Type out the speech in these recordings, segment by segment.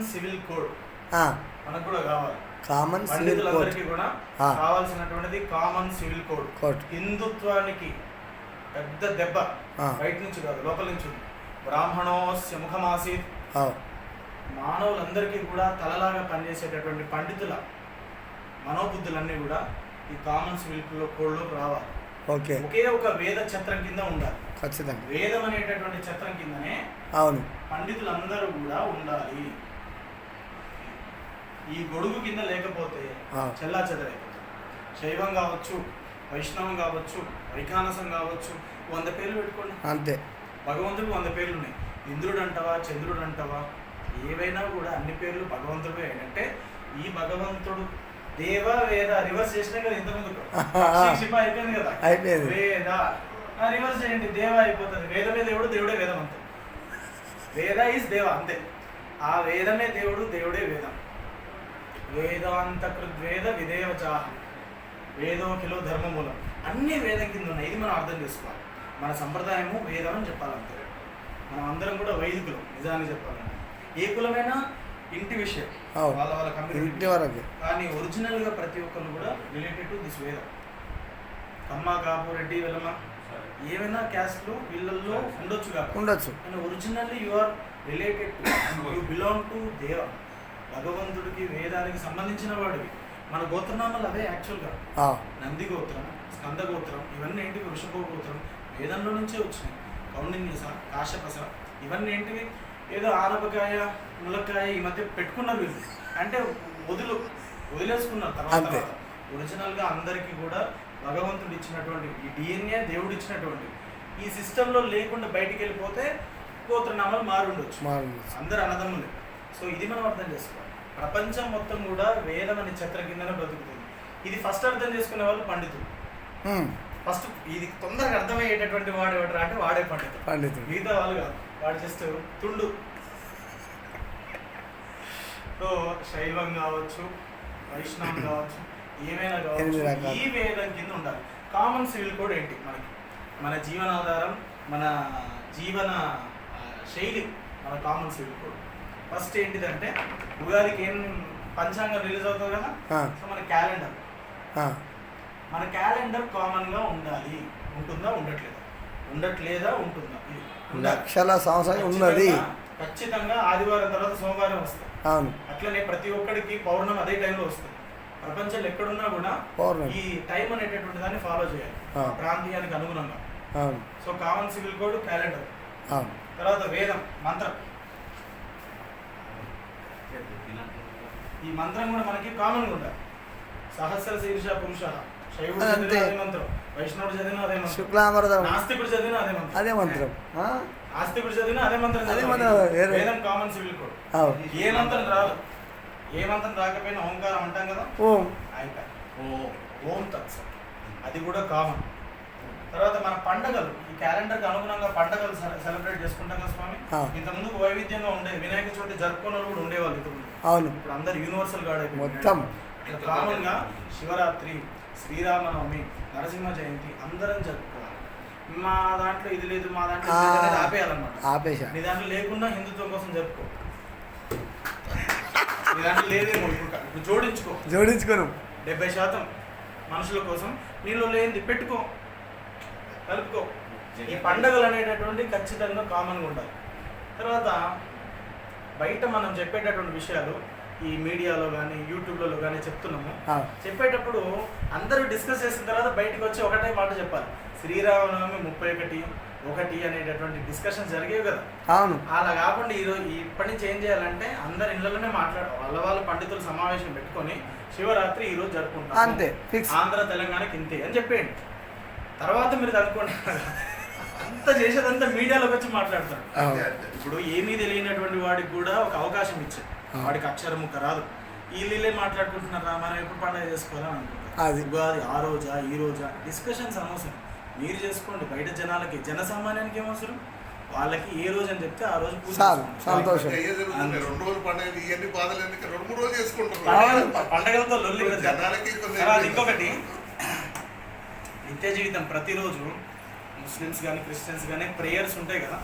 Common civil code మనకు కూడా కావాలి. కామన్ సివిల్ కోడ్ కూడా. కావాల్సినటువంటిది కామన్ సివిల్ కోడ్ కోడ్ హిందుత్వానికి పెద్ద దెబ్బ. బయట నుంచి కాదు లోపల నుంచి ఉంది. బ్రాహ్మణోస్య ముఖమాసీత్. మానవులందరికీ కూడా తలలాగా పనిచేసేటటువంటి పండితుల మనోబుద్ధులన్నీ కూడా ఈ కామన్ సివిల్ కోడ్లో రావాలి. ఓకే. ఒకే ఒక వేద ఛత్రం కింద ఉండాలి. ఖచ్చితంగా. వేదం అనేటటువంటి ఛత్రం కిందనే అవును. పండితులందరూ కూడా ఉండాలి. ఈ గొడుగు కింద లేకపోతే. చెల్లా చెదరైపోతుంది శైవం కావచ్చు వైష్ణవం కావచ్చు వైఖానసం కావచ్చు వంద పేర్లు పెట్టుకోండి. అంతే. భగవంతుడికి వంద పేర్లు ఉన్నాయి. ఇంద్రుడు అంటవా చంద్రుడు అంటవా ఏవైనా కూడా అన్ని పేర్లు భగవంతుడే అంటే ఈ భగవంతుడు దేవ వేద రివర్స్ చేసినా కదా ఇంతకుముందు. అయిపోయింది కదా. అయిపోయింది. వేద. రివర్స్ చేయండి. దేవ అయిపోతుంది. వేదమే దేవుడు దేవుడే వేదం అంతే వేద ఈజ్ దేవ అంతే. ఆ వేదమే దేవుడు దేవుడే వేదం. వేదాంత కృద్వేద విదేవచాహ వేదోకిలో ధర్మమూలం. అన్ని వేదం కింద ఉన్నాయి ఇది మనం అర్థం చేసుకోవాలి. మన సంప్రదాయము వేదం అని చెప్పాలంతే మనం అందరం కూడా వైదికులం. నిజాన్ని చెప్పాలంటే. ఏ కులమైనా ఇంటి విషయం. వాళ్ళ వాళ్ళ కమ్యూనిటీ వరకు. కానీ ఒరిజినల్గా ప్రతి ఒక్కరు కూడా రిలేటెడ్ టు దిస్ వేదం. కమ్మ కాపు రెడ్డి వెలమ ఏమైనా క్యాస్ట్లు వీళ్ళల్లో ఉండొచ్చు ఉండొచ్చు. కానీ originally you are related to you belong to దేవ. భగవంతుడికి వేదానికి సంబంధించిన వాడివి. మన గోత్రనామాలు అవే యాక్చువల్గా నంది గోత్రం స్కంద గోత్రం ఇవన్నీ ఏంటివి వృషభ గోత్రం వేదంలో నుంచే వచ్చినాయి. కౌండిన్యస కాశ్యపస ఇవన్నీ ఏంటివి? ఏదో ఆనపకాయ ములక్కాయ ఈ మధ్య పెట్టుకున్నారు వీళ్ళు. అంటే వదులు వదిలేసుకున్నారు తర్వాత. ఒరిజినల్గా అందరికీ కూడా భగవంతుడు ఇచ్చినటువంటి ఈ డిఎన్ఏ దేవుడు ఇచ్చినటువంటి ఈ సిస్టంలో లేకుండా బయటికి వెళ్ళిపోతే గోత్రనామాలు మారుండొచ్చు. అందరు అన్నదమ్ములే. సో ఇది మనం అర్థం చేసుకోవాలి. ప్రపంచం మొత్తం కూడా వేదం అనే ఛత్ర కిందనే బ్రతుకుతుంది. ఇది ఫస్ట్ అర్థం చేసుకునే వాళ్ళు పండితులు. ఫస్ట్ ఇది తొందరగా అర్థమయ్యేటటువంటి వాడు ఎవడరా అంటే వాడే పండితుడు. పండితుడు. మిగతా వాళ్ళు కాదు. వాడు జస్ట్ తుండు. సో శైవం కావచ్చు వైష్ణవం కావచ్చు ఏమైనా కావచ్చు. ఈ వేదం కింద ఉండాలి. కామన్ సివిల్ కోడ్ ఏంటి మనకి? మన జీవనాధారం మన జీవన శైలి మన కామన్ సివిల్ కోడ్. ఫస్ట్ ఏంటిదంటే ఉగాదికి ఏం పంచాంగం రిలీజ్ అవుతుంది కదా? సో మన క్యాలెండర్. మన క్యాలెండర్ కామన్గా ఉండాలి. ఉంటుందా? ఉండట్లేదా? ఉండట్లేదా? ఉంటుందా. లక్షల సంవత్సరం ఉన్నది. ఖచ్చితంగా- ఆదివారం తర్వాత సోమవారం వస్తుంది. అవును. అట్లనే ప్రతి ఒక్కడికి పౌర్ణమి అదే టైంలో వస్తుంది. ప్రపంచంలో ఎక్కడున్నా కూడా ఈ టైం అనేటటువంటి దాన్ని ఫాలో చేయాలి. ప్రాంతీయానికి అనుగుణంగా. So common civil code calendar. తర్వాత వేదం మంత్రం. ఈ మంత్రం కూడా మనకి కామన్గా ఉండాలి. సహస్ర శీర్ష పురుష శైవుడు. చదివిన అదే మంత్రం వైష్ణవుడు చదివిన అదే మంత్రం శుక్లాంబరదం నాస్తికుడు చదివిన అదే మంత్రం. అదే మంత్రం. ఆ, ఆస్తికుడు చదివిన అదే మంత్రం అదే చదవాలి. మంత్రం, వేరే- వేదం కామన్ సివిల్ కోడ్ అవును. ఏ మంత్రం రాదు. ఏ మంత్రం రాకపోయినా ఓంకారం అంటాం కదా? ఓం. ఓ. అది కూడా కామన్ తర్వాత మన పండగలు ఈ క్యాలెండర్కి అనుగుణంగా పండగలు సెలబ్రేట్ చేసుకుంటాం కదా స్వామి. ఇంతకుముందు వైవిధ్యంగా ఉండేది వినాయక చవితి జరుపుకున్న కూడా ఉండేవాళ్ళు ఇంతకుముందు. అవును. ఇప్పుడు అందరు యూనివర్సల్ గాడ్ మొత్తం. కామన్గా శివరాత్రి శ్రీరామనవమి నరసింహ జయంతి అందరం జరుపుకోవాలి. మా దాంట్లో ఇది లేదు మా దాంట్లో. ఆపేయాలన్నమాట. ఆపేశా. నీ దాంట్లో లేకుండా హిందుత్వం కోసం జరుపుకో. నీ దాంట్లో లేదేమో ఇప్పుడు ఇప్పుడు జోడించుకో. జోడించుకోను. డెబ్బై శాతం మనుషుల కోసం నీలో లేనిది పెట్టుకో. కలుపుకో. ఈ పండగలు అనేటటువంటి ఖచ్చితంగా కామన్గా ఉండాలి. తర్వాత బయట మనం చెప్పేటటువంటి విషయాలు ఈ మీడియాలో కానీ యూట్యూబ్లలో కానీ చెప్తున్నాము. చెప్పేటప్పుడు అందరూ డిస్కస్ చేసిన తర్వాత బయటకు వచ్చి ఒకటే మాట చెప్పాలి. శ్రీరామనవమి ముప్పై ఒకటి ఒకటి అనేటటువంటి డిస్కషన్ జరిగేవి కదా. అవును. అలా కాకుండా ఈరోజు ఇప్పటి నుంచి ఏం చేయాలంటే అందరి ఇళ్ళలోనే మాట్లాడ వాళ్ళ వాళ్ళ పండితులు సమావేశం పెట్టుకొని శివరాత్రి ఈ రోజు జరుపుకుంటాం అంతే. ఆంధ్ర తెలంగాణకి ఇంతే అని చెప్పేయండి. తర్వాత మీరు అనుకోండి అంత చేసేదంతా మీడియాలోకి వచ్చి మాట్లాడతారు. అవును. ఇప్పుడు ఏమీ తెలియనటువంటి వాడికి కూడా ఒక అవకాశం ఇచ్చారు. వాడికి అక్షరం ముక్క రాదు. వీళ్ళే మాట్లాడుకుంటున్నారా మనం ఎప్పుడు పండుగ చేసుకోవాలని అనుకుంటారు. అది. ఉగాది ఆ రోజా ఈ రోజా? డిస్కషన్స్ అనవసరం. మీరు చేసుకోండి బయట జనాలకి జనసామాన్యానికి ఏమవసరం వాళ్ళకి ఏ రోజు అని చెప్తే ఆ రోజు. సంతోషం. రెండు రోజులు పండుగ ఇవన్నీ బాధలు ఎందుకు? రెండు మూడు రోజులు చేసుకుంటారు. పండగలతో ఇంకొకటి నిత్య జీవితం ప్రతిరోజు ముస్లిమ్స్ కానీ క్రిస్టియన్స్ కానీ ప్రేయర్స్ ఉంటాయి కదా?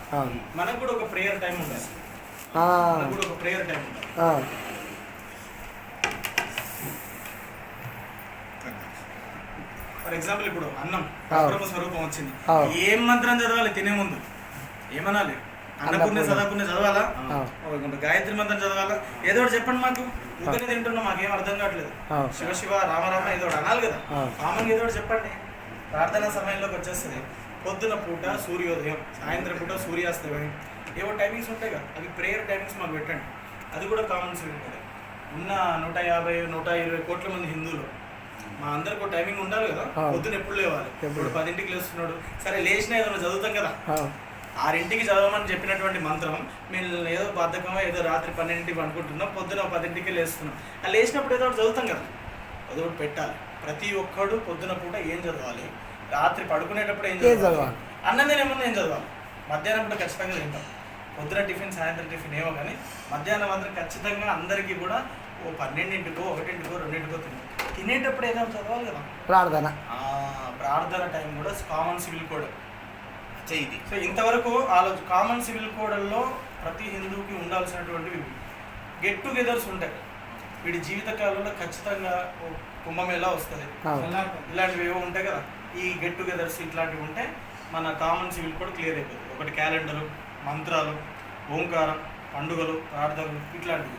మనకు కూడా ఒక ప్రేయర్ టైం ఉండాలి. మనకు కూడా ఒక ప్రేయర్ టైం ఆ, ఫర్ ఎగ్జాంపుల్ ఇప్పుడు అన్నం. పరబ్రహ్మ స్వరూపం వచ్చింది. ఏం మంత్రం చదవాలి? తినే ముందు. ఏమనాలి? అన్నపూర్ణ అన్నపూర్ణ. సదాపూర్ణ చదవాలా? గాయత్రి మంత్రం చదవాలా? ఏదో ఒకటి చెప్పండి మాకు. ఊరికే తింటున్నాం మాకేం అర్థం కావట్లేదు. శివ శివ రామరామ ఏదో ఒకటి అనాలి కదా. మామూలుగా ఏదో ఒకటి చెప్పండి. ప్రార్థనా సమయంలోకి వచ్చేస్తుంది. పొద్దున పూట సూర్యోదయం సాయంత్రం పూట సూర్యాస్తమయం. ఏవో టైమింగ్స్ ఉంటాయి కదా అవి ప్రేయర్ టైమింగ్స్ మాకు పెట్టండి. అది కూడా కామన్ కదా ఉన్న నూట యాభై నూట ఇరవై కోట్ల మంది హిందువులు. మా అందరికి ఒక టైమింగ్ ఉండాలి కదా. పొద్దున ఎప్పుడు లేవాలి? ఇప్పుడు పదింటికి లేస్తున్నాడు. సరే లేచిన ఏదైనా చదువుతాం కదా. ఆరింటికి చదవమని చెప్పినటువంటి మంత్రం మేము ఏదో బద్ధకమో ఏదో రాత్రి పన్నెండింటికి అనుకుంటున్నాం పొద్దున పదింటికి లేస్తున్నాం. ఆ లేచినప్పుడు ఏదో చదువుతాం కదా. అది ఒకటి పెట్టాలి. ప్రతి ఒక్కడు పొద్దున పూట ఏం చదవాలి? రాత్రి పడుకునేటప్పుడు ఏం చదవాలి? అన్నం తినేముందు ఏం చదవాలి? మధ్యాహ్నం పూట ఖచ్చితంగా తింటాం. పొద్దున టిఫిన్ సాయంత్రం టిఫిన్ ఏమో కానీ మధ్యాహ్నం మాత్రం ఖచ్చితంగా అందరికీ కూడా ఓ పన్నెండింటికో ఒకటింటికో రెండింటికో తింటాం. తినేటప్పుడు ఏదో చదవాలి కదా? ప్రార్థన. ప్రార్థన టైం కూడా కామన్ సివిల్ కోడ్. చేయి సో ఇంతవరకు ఆలో కామన్ సివిల్ కోడ్లో ప్రతి హిందూకి ఉండాల్సినటువంటివి గెట్ టుగెదర్స్ ఉంటాయి. వీడి జీవిత కాలంలో ఖచ్చితంగా కుంభమేళా వస్తుంది. ఇలాంటివి ఏవో ఉంటాయి కదా. ఈ గెట్ టుగెదర్స్ ఇట్లాంటివి ఉంటే మన కామన్ సివిల్ కోడ్ క్లియర్ అయిపోతుంది. ఒకటి క్యాలెండరు మంత్రాలు ఓంకారం పండుగలు ప్రార్థనలు ఇట్లాంటివి.